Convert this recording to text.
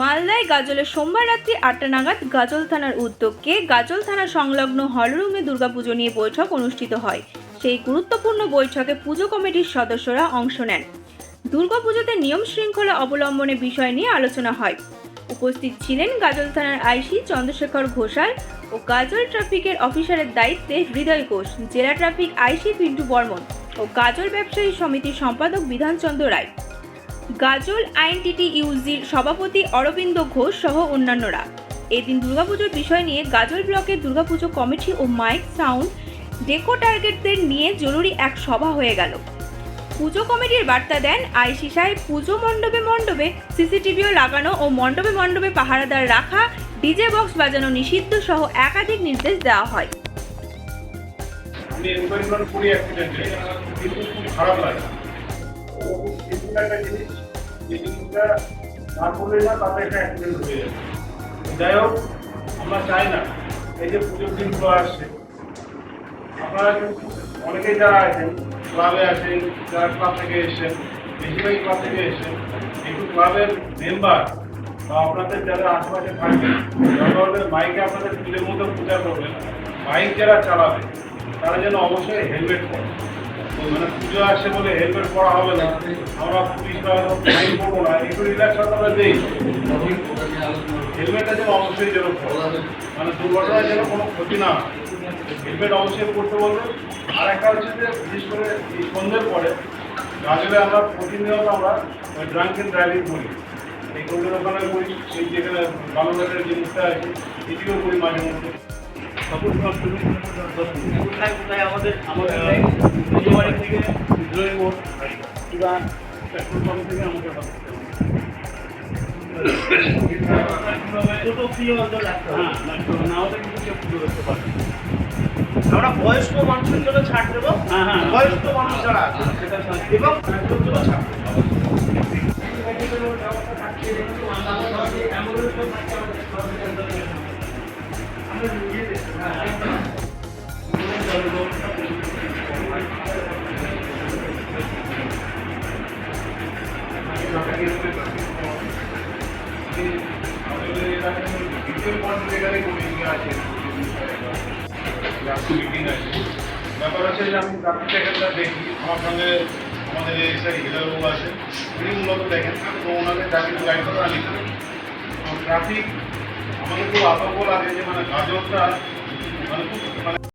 মালদায় গাজলে সোমবার রাত্রি আটটা নাগাদ গাজল থানার উদ্যোগে গাজল থানা সংলগ্ন হলরুমে দুর্গাপুজো নিয়ে বৈঠক অনুষ্ঠিত হয়। সেই গুরুত্বপূর্ণ বৈঠকে পুজো কমিটির সদস্যরা অংশ নেন। দুর্গাপুজোতে নিয়ম শৃঙ্খলা অবলম্বনে বিষয় নিয়ে আলোচনা হয়। উপস্থিত ছিলেন গাজল থানার আইসি চন্দ্রশেখর ঘোষাল ও গাজল ট্রাফিকের অফিসারের দায়িত্বে হৃদয় ঘোষ, জেলা ট্রাফিক আইসি পিন্টু বর্মন ও গাজল ব্যবসায়ী সমিতির সম্পাদক বিধানচন্দ্র রায়। গাজল আইনটিটি ইউজির সভাপতি অরবিন্দ ঘোষ সহ অন্যান্যরা। এদিন দুর্গাপুজোর বিষয় নিয়ে গাজল ব্লকের দুর্গাপুজো কমিটি ও মাইক সাউন্ড ডেকো টার্গেটদের নিয়ে জরুরি এক সভা হয়ে গেল। পুজো কমিটির বার্তা দেন আইসি সাহেব পুজো মণ্ডপে মণ্ডপে সিসিটিভিও লাগানো ও মণ্ডপে মণ্ডপে পাহারাদার রাখা, ডিজে বক্স বাজানো নিষিদ্ধ সহ একাধিক নির্দেশ দেওয়া হয়। খারাপ লাগে। একটা জিনিস না করলে না তাতে একটা অ্যাক্সিডেন্ট হয়ে যাবে যাই হোক আমরা চাই না এই যে পুজোর আসছে আপনারা অনেকেই যারা আছেন ক্লাবে যারা ক্লাব থেকে এসেছেন বেশিরভাগই ক্লাব থেকে এসেছেন ক্লাবের মেম্বার বা আপনাদের যারা আশেপাশে থাকবেন যারা ধরনের আপনাদের পুজোর মতো পূজা করবেন বাইক যারা চালাবে তারা যেন অবশ্যই হেলমেট পরে মানে পুজো আসছে বলে হেলমেট পরা হবে না। আমরা পুলিশ বা ফাইন করব না। একটু রিল্যাক্স আমরা দিই। হেলমেটটা যেন অবশ্যই যেন মানে দুর্ঘটনায় যেন কোনো ক্ষতি না হেলমেট অবশ্যই পড়তে বলবে। আর একটা হচ্ছে যে বিশেষ করে এই সন্ধ্যের পরে গাজলে আমরা প্রতিনিয়ত আমরা ওই ড্রাঙ্কেন ড্রাইভিং করি। এই কোল্ডের ওখানে করি এই যেখানে বাংলাদেশের যে মুখটা আছে এটিও করি মাঝে মধ্যে। কোথায় কোথায় আমাদের আমাদের বাড়ি থেকে বিদ্রোহী মোড় কিংবা পেট্রোল পাম্প থেকে আমাকে। আমরা বয়স্ক মানুষের জন্য ছাড় দেবো হ্যাঁ, হ্যাঁ। বয়স্ক মানুষ যারা। এবং তাদের দেবো। আমাদের দ্বিতীয় পর্যায়ে যেখানে কমিটি আছে মিটিং আছে ব্যাপার হচ্ছে যে আমি ট্রাফিক সেকেন্ডার দেখি আমার সঙ্গে আমাদের এসআই হৃদয়বাবু আছে উনি মূলত দেখেন তো ওনাদের ট্রাফিক গাইড করে আমি ট্রাফিক আমাদের খুব আতঙ্ক লাগে যে মানে গাজরটা মানে খুব মানে